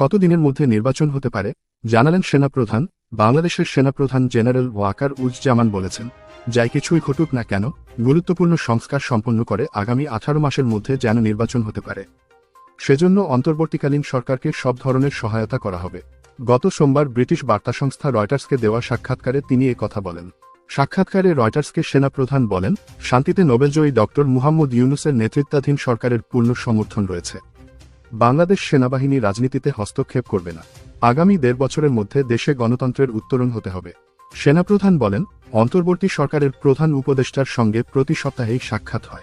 কতদিনের মধ্যে নির্বাচন হতে পারে, জানালেন সেনাপ্রধান, বাংলাদেশের সেনাপ্রধান জেনারেল ওয়াকার উজ্জামান বলেছেন। যাই কিছুই ঘটুক না কেন, গুরুত্বপূর্ণ সংস্কার সম্পন্ন করে আগামী আঠারো মাসের মধ্যে যেন নির্বাচন হতে পারে। সেজন্য অন্তর্বর্তীকালীন সরকারকে সব ধরনের সহায়তা করা হবে। গত সোমবার ব্রিটিশ বার্তা সংস্থা রয়টার্সকে দেওয়া সাক্ষাৎকারে তিনি কথা বলেন। সাক্ষাৎকারে রয়টার্সকে সেনাপ্রধান বলেন, শান্তিতে নোবেলজয়ী ডক্টর মুহাম্মদ ইউনুসের নেতৃত্বাধীন সরকারের পূর্ণ সমর্থন রয়েছে। বাংলাদেশ সেনাবাহিনী রাজনীতিতে হস্তক্ষেপ করবে না। আগামী দেড় বছরের মধ্যে দেশে গণতন্ত্রের উত্তরণ হতে হবে। সেনাপ্রধান বলেন, অন্তর্বর্তী সরকারের প্রধান উপদেষ্টার সঙ্গে প্রতি সপ্তাহেই সাক্ষাৎ হয়।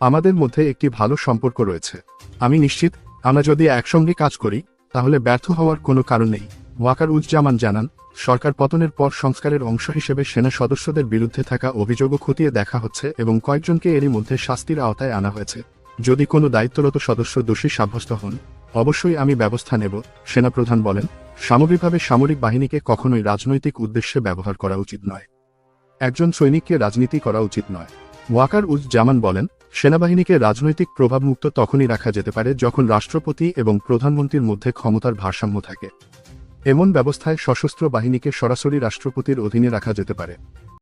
আমাদের মধ্যে একটি ভালো সম্পর্ক রয়েছে। আমি নিশ্চিত, আমরা যদি একসঙ্গে কাজ করি, তাহলে ব্যর্থ হওয়ার কোনো কারণ নেই। ওয়াকার উজ্জামান জানান, সরকার পতনের পর সংস্কারের অংশ হিসেবে সেনা সদস্যদের বিরুদ্ধে থাকা অভিযোগও খতিয়ে দেখা হচ্ছে এবং কয়েকজনকে এরই মধ্যে শাস্তির আওতায় আনা হয়েছে। যদি কোনো দায়িত্বরত সদস্য দোষী সাব্যস্ত হন, অবশ্যই আমি ব্যবস্থা নেব, সেনাপ্রধান বলেন। সামগ্রিকভাবে সামরিক বাহিনীকে কখনোই রাজনৈতিক উদ্দেশ্যে ব্যবহার করা উচিত নয়। একজন সৈনিককে রাজনীতি করা উচিত নয়। ওয়াকার উজ জামান বলেন, সেনাবাহিনীকে রাজনৈতিক প্রভাবমুক্ত তখনই রাখা যেতে পারে যখন রাষ্ট্রপতি এবং প্রধানমন্ত্রীর মধ্যে ক্ষমতার ভারসাম্য থাকে। এমন ব্যবস্থায় সশস্ত্র বাহিনীকে সরাসরি রাষ্ট্রপতির অধীনে রাখা যেতে পারে।